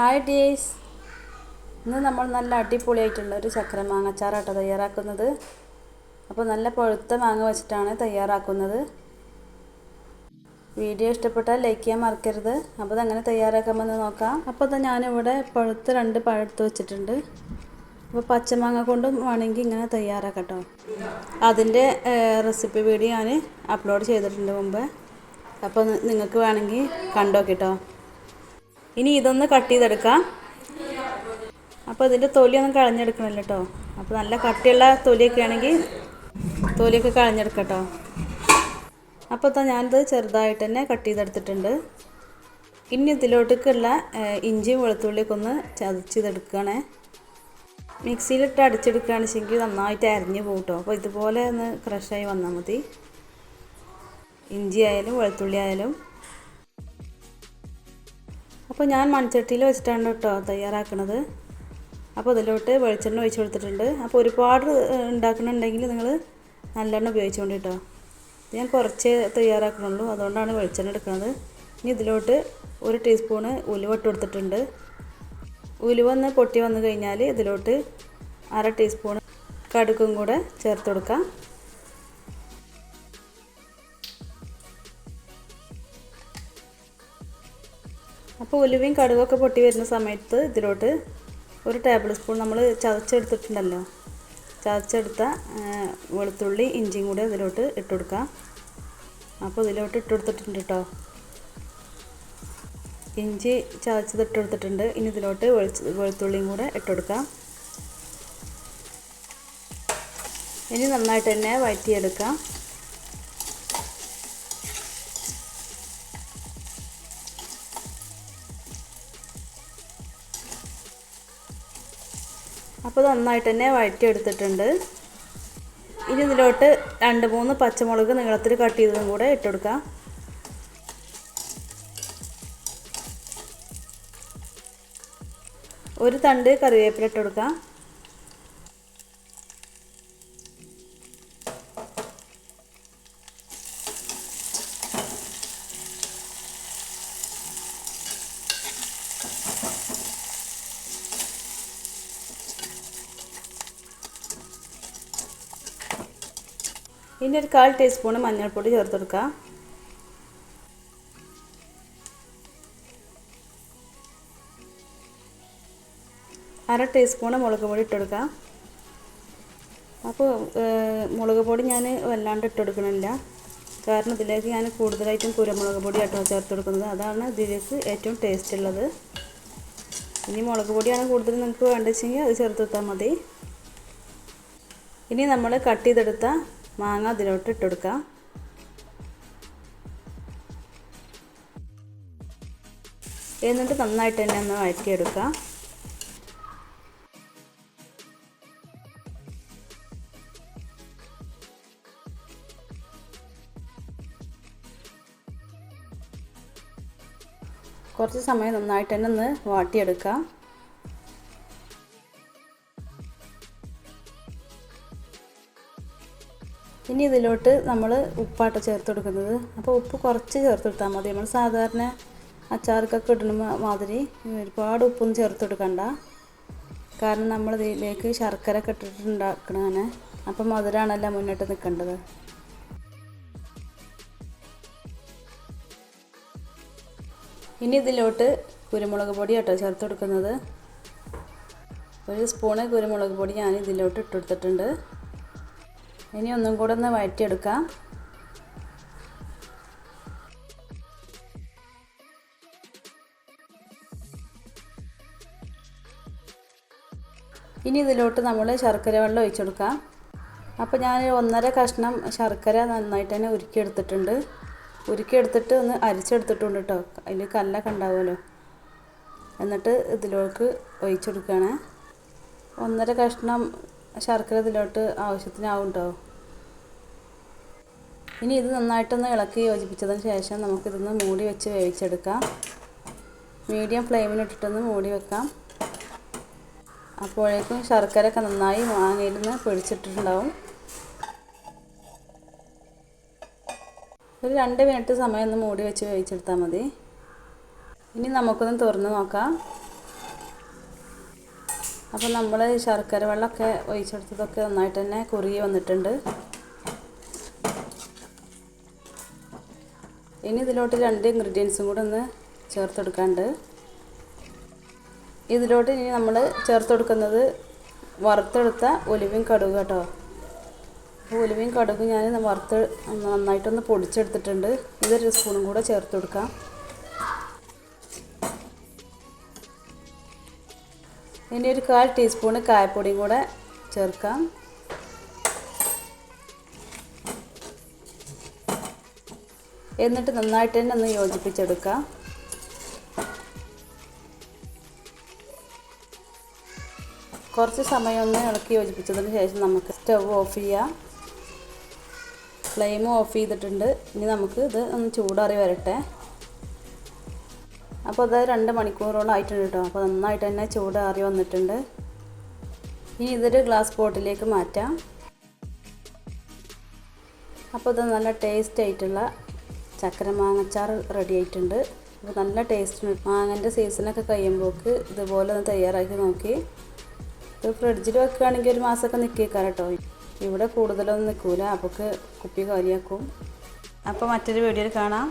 Hi ഡീസ് ഇന്ന് നമ്മൾ നല്ല അടിപൊളിയായിട്ടുള്ള ഒരു ചക്ര മാങ്ങച്ചാറാട്ടോ തയ്യാറാക്കുന്നത്. അപ്പോൾ നല്ല പഴുത്ത മാങ്ങ വെച്ചിട്ടാണ് തയ്യാറാക്കുന്നത്. വീഡിയോ ഇഷ്ടപ്പെട്ടാൽ ലൈക്ക് ചെയ്യാൻ മറക്കരുത്. അപ്പോൾ അതങ്ങനെ തയ്യാറാക്കാമെന്ന് നോക്കാം. അപ്പോൾ അത് ഞാനിവിടെ പഴുത്ത രണ്ട് പഴുത്ത് വെച്ചിട്ടുണ്ട്. അപ്പോൾ പച്ചമാങ്ങ കൊണ്ടും വേണമെങ്കിൽ ഇങ്ങനെ തയ്യാറാക്കട്ടോ. കേട്ടോ അതിന്റെ റെസിപ്പി വീഡിയോ ഞാൻ അപ്ലോഡ് ചെയ്തിട്ടുണ്ട് മുമ്പ്. അപ്പോൾ നിങ്ങൾക്ക് വേണമെങ്കിൽ കണ്ടോക്കിട്ടോ. ഇനി ഇതൊന്ന് കട്ട് ചെയ്തെടുക്കാം. അപ്പോൾ ഇതിന്റെ തൊലിയൊന്നും കളഞ്ഞെടുക്കണില്ല കേട്ടോ അപ്പോൾ നല്ല കട്ടിയുള്ള തൊലിയൊക്കെ ആണെങ്കിൽ തൊലിയൊക്കെ കളഞ്ഞെടുക്കട്ടോ. കേട്ടോ അപ്പോൾ ഇതാ ഞാനിത് ചെറുതായിട്ട് തന്നെ കട്ട് ചെയ്തെടുത്തിട്ടുണ്ട്. ഇനി ഇതിലോട്ടേക്കുള്ള ഇഞ്ചിയും വെളുത്തുള്ളിയൊക്കെ ഒന്ന് ചതച്ചെടുക്കുകയാണേ മിക്സിയിലിട്ട് അടിച്ചെടുക്കുകയാണെന്ന് വെച്ചെങ്കിൽ നന്നായിട്ട് അരിഞ്ഞ് പോകട്ടോ അപ്പോൾ ഇതുപോലെ ഒന്ന് ക്രഷായി വന്നാൽ മതി. ഇഞ്ചി ആയാലും വെളുത്തുള്ളി ആയാലും. അപ്പോൾ ഞാൻ മൺചട്ടിയിൽ വെച്ചിട്ടാണ് കേട്ടോ തയ്യാറാക്കുന്നത് അപ്പോൾ അതിലോട്ട് വെളിച്ചെണ്ണ ഒഴിച്ച് കൊടുത്തിട്ടുണ്ട്. അപ്പോൾ ഒരുപാട് ഉണ്ടാക്കണമെന്നുണ്ടെങ്കിൽ നിങ്ങൾ നല്ലെണ്ണ ഉപയോഗിച്ചുകൊണ്ട് കേട്ടോ. ഞാൻ കുറച്ച് തയ്യാറാക്കണുള്ളൂ. അതുകൊണ്ടാണ് വെളിച്ചെണ്ണ എടുക്കുന്നത് ഇനി ഇതിലോട്ട് ഒരു ടീസ്പൂണ് ഉലുവ ഇട്ട് കൊടുത്തിട്ടുണ്ട്. ഉലുവ ഒന്ന് പൊട്ടി വന്നു കഴിഞ്ഞാൽ ഇതിലോട്ട് അര ടീസ്പൂൺ കടുക്കും കൂടെ ചേർത്ത് കൊടുക്കാം. അപ്പോൾ ഉലുവയും കടുകൊക്കെ പൊട്ടി വരുന്ന സമയത്ത് ഇതിലോട്ട് ഒരു ടേബിൾ സ്പൂൺ നമ്മൾ ചതച്ചെടുത്തിട്ടുണ്ടല്ലോ. ചതച്ചെടുത്ത വെളുത്തുള്ളി ഇഞ്ചിയും കൂടെ ഇതിലോട്ട് ഇട്ട് കൊടുക്കാം. അപ്പോൾ ഇതിലോട്ട് ഇട്ട് കൊടുത്തിട്ടുണ്ട് കേട്ടോ ഇഞ്ചി ചതച്ചത് ഇട്ട് കൊടുത്തിട്ടുണ്ട്. ഇനി ഇതിലോട്ട് വെളുത്തുള്ളിയും കൂടെ ഇട്ട് കൊടുക്കാം. ഇനി നന്നായിട്ട് തന്നെ വഴറ്റിയെടുക്കാം. അപ്പോൾ നന്നായിട്ട് തന്നെ വഴറ്റിയെടുത്തിട്ടുണ്ട്. ഇനി ഇതിലോട്ട് രണ്ട് മൂന്ന് പച്ചമുളക് നീളത്തിൽ കട്ട് ചെയ്തതും കൂടെ ഇട്ടുകൊടുക്കാം ഒരു തണ്ട് കറിവേപ്പില ഇട്ട് ഇനി ഒരു കാൽ ടീസ്പൂൺ മഞ്ഞൾപ്പൊടി ചേർത്ത് കൊടുക്കുക അര ടീസ്പൂൺ മുളക് പൊടി ഇട്ട് കൊടുക്കുക അപ്പോൾ മുളക് പൊടി ഞാൻ വല്ലാണ്ട് ഇട്ട് കൊടുക്കണില്ല കാരണം ഇതിലേക്ക് ഞാൻ കൂടുതലായിട്ടും കുരുമുളക് പൊടി ആട്ടോ ചേർത്ത് കൊടുക്കുന്നത് അതാണ് ഇതിലേക്ക് ഏറ്റവും ടേസ്റ്റ് ഉള്ളത്. ഇനി മുളക് പൊടിയാണ് കൂടുതൽ നിങ്ങൾക്ക് വേണ്ടതെങ്കിൽ അത് ചേർത്ത് മതി. ഇനി നമ്മൾ കട്ട് ചെയ്തെടുത്ത മാങ്ങ അതിലോട്ട് ഇട്ട് കൊടുക്കാം. എന്നിട്ട് നന്നായിട്ട് തന്നെ ഒന്ന് വഴറ്റിയെടുക്കുക കുറച്ച് സമയം നന്നായിട്ട് തന്നെ ഒന്ന് വാട്ടിയെടുക്കാം. ഇനി ഇതിലോട്ട് നമ്മൾ ഉപ്പാട്ട ചേർത്ത് കൊടുക്കുന്നത് അപ്പോൾ ഉപ്പ് കുറച്ച് ചേർത്ത് കൊടുത്താൽ മതി. നമ്മൾ സാധാരണ അച്ചാർക്കൊക്കെ ഇടുന്ന മാതിരി ഒരുപാട് ഉപ്പൊന്നും ചേർത്ത് കൊടുക്കണ്ട കാരണം നമ്മൾ ഇതിലേക്ക് ശർക്കര ഒക്കെ ഇട്ടിട്ടുണ്ടാക്കണതാണ്. അപ്പം മധുരമാണല്ലോ മുന്നോട്ട് നിൽക്കേണ്ടത് ഇനി ഇതിലോട്ട് കുരുമുളക് പൊടി കേട്ടോ ചേർത്ത് കൊടുക്കുന്നത് ഒരു സ്പൂണ് കുരുമുളക് പൊടി ഞാൻ ഇതിലോട്ട് ഇട്ട് കൊടുത്തിട്ടുണ്ട് ഇനി ഒന്നും കൂടെ ഒന്ന് വഴറ്റിയെടുക്കാം. ഇനി ഇതിലോട്ട് നമ്മൾ ശർക്കര വെള്ളം ഒഴിച്ചു കൊടുക്കാം. അപ്പോൾ ഞാൻ ഒന്നര കഷ്ണം ശർക്കര നന്നായിട്ട് തന്നെ ഉരുക്കിയെടുത്തിട്ടുണ്ട്. ഉരുക്കിയെടുത്തിട്ട് ഒന്ന് അരിച്ചെടുത്തിട്ടുണ്ട് കേട്ടോ. അതിൽ കല്ലൊക്കെ ഉണ്ടാവുമല്ലോ. എന്നിട്ട് ഇതിലേക്ക് ഒഴിച്ചു കൊടുക്കുകയാണ്. ഒന്നര കഷ്ണം ശർക്കര ഇതിലോട്ട് ആവശ്യത്തിനാവും കേട്ടോ ഇനി ഇത് നന്നായിട്ടൊന്ന് ഇളക്കി യോജിപ്പിച്ചതിന് ശേഷം നമുക്കിതൊന്ന് മൂടി വെച്ച് വേവിച്ചെടുക്കാം. മീഡിയം ഫ്ലെയിമിലിട്ടിട്ടൊന്ന് മൂടി വെക്കാം. അപ്പോഴേക്കും ശർക്കര ഒക്കെ നന്നായി മാങ്ങയിരുന്ന് പൊടിച്ചിട്ടുണ്ടാവും. ഒരു രണ്ട് മിനിറ്റ് സമയം ഒന്ന് മൂടി വെച്ച് വേവിച്ചെടുത്താൽ മതി. ഇനി നമുക്കൊന്ന് തുറന്ന് നോക്കാം. അപ്പോൾ നമ്മൾ ശർക്കര വെള്ളമൊക്കെ ഒഴിച്ചെടുത്തതൊക്കെ നന്നായിട്ട് തന്നെ കുറുകി വന്നിട്ടുണ്ട്. ഇനി ഇതിലോട്ട് രണ്ട് ഇൻഗ്രീഡിയൻസും കൂടെ ഒന്ന് ചേർത്തെടുക്കാണ്ട് ഇതിലോട്ട് ഇനി നമ്മൾ ചേർത്ത് കൊടുക്കുന്നത് വറുത്തെടുത്ത ഒലിവും കടുക് കേട്ടോ. അപ്പോൾ ഉലുവയും കടുകും ഞാൻ വറുത്ത് നന്നായിട്ടൊന്ന് പൊടിച്ചെടുത്തിട്ടുണ്ട്. ഇതൊരു സ്പൂണും കൂടെ ചേർത്ത് കൊടുക്കാം ഇനി ഒരു കാൽ ടീസ്പൂണ് കായപ്പൊടിയും കൂടെ ചേർക്കാം. എന്നിട്ട് നന്നായിട്ട് തന്നെ ഒന്ന് യോജിപ്പിച്ചെടുക്കാം. കുറച്ച് സമയം ഒന്ന് ഇളക്കി യോജിപ്പിച്ചതിന് ശേഷം നമുക്ക് സ്റ്റവ് ഓഫ് ചെയ്യാം. ഫ്ലെയിം ഓഫ് ചെയ്തിട്ടുണ്ട്. ഇനി നമുക്ക് ഇത് ഒന്ന് ചൂടാറി വരട്ടെ. അപ്പോൾ അത് രണ്ട് മണിക്കൂറോളം ആയിട്ടുണ്ട് കേട്ടോ. അപ്പോൾ നന്നായിട്ട് തന്നെ ചൂടാറി വന്നിട്ടുണ്ട്. ഇനി ഇതൊരു ഗ്ലാസ് ബോട്ടിലേക്ക് മാറ്റാം. അപ്പോൾ ഇത് നല്ല ടേസ്റ്റ് ആയിട്ടുള്ള ചക്കര മാങ്ങച്ചാർ റെഡി ആയിട്ടുണ്ട്. അപ്പോൾ നല്ല ടേസ്റ്റ് മാങ്ങന്റെ സീസണൊക്കെ കഴിയുമ്പോൾക്ക് ഇതുപോലെ ഒന്ന് തയ്യാറാക്കി നോക്കി. ഇത് ഫ്രിഡ്ജിൽ വെക്കുകയാണെങ്കിൽ ഒരു മാസമൊക്കെ നിൽക്കിയേക്കാം കേട്ടോ. ഇവിടെ കൂടുതലൊന്നും നിൽക്കില്ല അപ്പോൾ കുപ്പി കാലിയാക്കും. അപ്പോൾ മറ്റൊരു വീഡിയോയിൽ കാണാം.